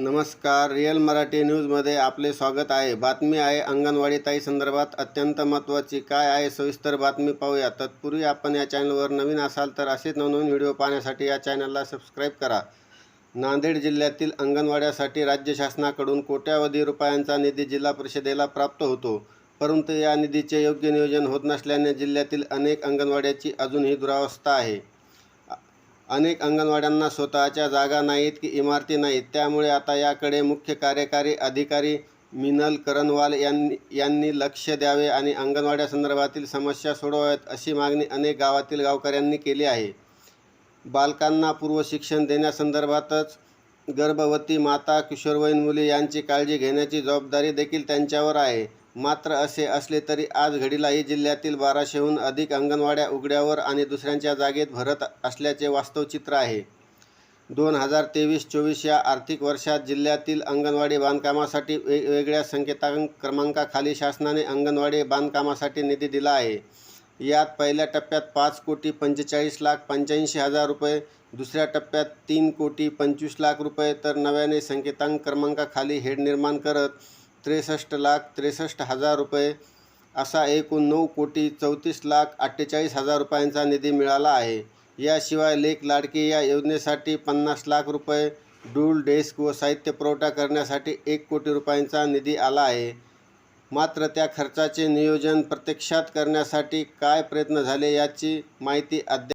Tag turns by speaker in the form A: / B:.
A: नमस्कार रिअल मराठी न्यूजमध्ये आपले स्वागत आहे. बातमी आहे अंगणवाडी ताई संदर्भात अत्यंत महत्त्वाची. काय आहे? सविस्तर बातमी पाहूया. तत्पूर्वी आपण या चॅनलवर नवीन असाल तर असेच नवनवीन व्हिडिओ पाहण्यासाठी या चॅनलला सबस्क्राईब करा. नांदेड जिल्ह्यातील अंगणवाड्यासाठी राज्य शासनाकडून कोट्यावधी रुपयांचा निधी जिल्हा परिषदेला प्राप्त होतो. परंतु या निधीचे योग्य नियोजन होत नसल्याने जिल्ह्यातील अनेक अंगणवाड्याची अजूनही दुरावस्था आहे. अनेक अंगणवाड्यांना स्वतःच्या जागा नाहीत की इमारती नाहीत. त्यामुळे आता याकडे मुख्य कार्यकारी अधिकारी मिनल करणवाल यांनी यांनी लक्ष द्यावे आणि अंगणवाड्यासंदर्भातील समस्या सोडवाव्यात अशी मागणी अनेक गावातील गावकऱ्यांनी केली आहे. बालकांना पूर्वशिक्षण देण्यासंदर्भातच गर्भवती माता किशोरवयीन मुली यांची काळजी घेण्याची जबाबदारी देखील त्यांच्यावर आहे. मात्र असे असले तरी आज घडीलाही जिल्ह्यातील बाराशेहून अधिक अंगणवाड्या उघड्यावर आणि दुसऱ्यांच्या जागेत भरत असल्याचे वास्तव चित्र आहे. दोन हजार तेवीस चोवीस या आर्थिक वर्षात जिल्ह्यातील अंगणवाडी बांधकामासाठी वेगवेगळ्या संकेतांक क्रमांकाखाली शासनाने अंगणवाडी बांधकामासाठी निधी दिला आहे. यात पहिल्या टप्प्यात पाच कोटी पंचेचाळीस लाख पंच्याऐंशी हजार रुपये दुसऱ्या टप्प्यात तीन कोटी पंचवीस लाख रुपये तर नव्याने संकेतांक क्रमांकाखाली हेड निर्माण करत त्रेसष्ट लाख त्रेसष्ट हजार रुपये असा एकूण नऊ कोटी चौतीस लाख अठ्ठेचाळीस हजार रुपयांचा निधी मिळाला आहे. याशिवाय लेख लाडकी या योजनेसाठी पन्नास लाख रुपये डूल डेस्क व साहित्य पुरवठा करण्यासाठी एक कोटी रुपयांचा निधी आला आहे. मात्र त्या खर्चाचे नियोजन प्रत्यक्षात करण्यासाठी काय प्रयत्न झाले याची माहिती अद्याप